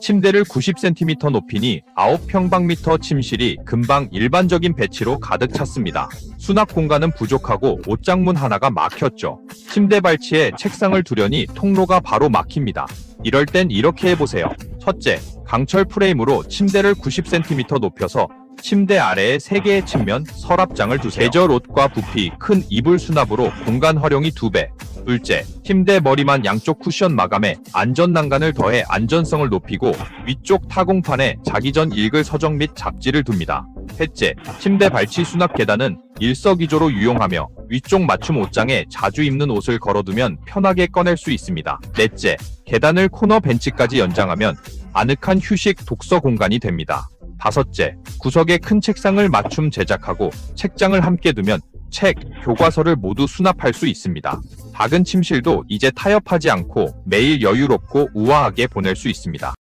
침대를 90cm 높이니 9평방미터 침실이 금방 일반적인 배치로 가득 찼습니다. 수납 공간은 부족하고 옷장문 하나가 막혔죠. 침대 발치에 책상을 두려니 통로가 바로 막힙니다. 이럴 땐 이렇게 해보세요. 첫째, 강철 프레임으로 침대를 90cm 높여서 침대 아래에 3개의 측면 서랍장을 두세요. 계절 옷과 부피, 큰 이불 수납으로 공간 활용이 2배. 둘째, 침대 머리만 양쪽 쿠션 마감에 안전 난간을 더해 안전성을 높이고 위쪽 타공판에 자기 전 읽을 서적 및 잡지를 둡니다. 셋째, 침대 발치 수납 계단은 일석이조로 유용하며 위쪽 맞춤 옷장에 자주 입는 옷을 걸어두면 편하게 꺼낼 수 있습니다. 넷째, 계단을 코너 벤치까지 연장하면 아늑한 휴식 독서 공간이 됩니다. 다섯째, 구석에 큰 책상을 맞춤 제작하고 책장을 함께 두면 책, 교과서를 모두 수납할 수 있습니다. 작은 침실도 이제 타협하지 않고 매일 여유롭고 우아하게 보낼 수 있습니다.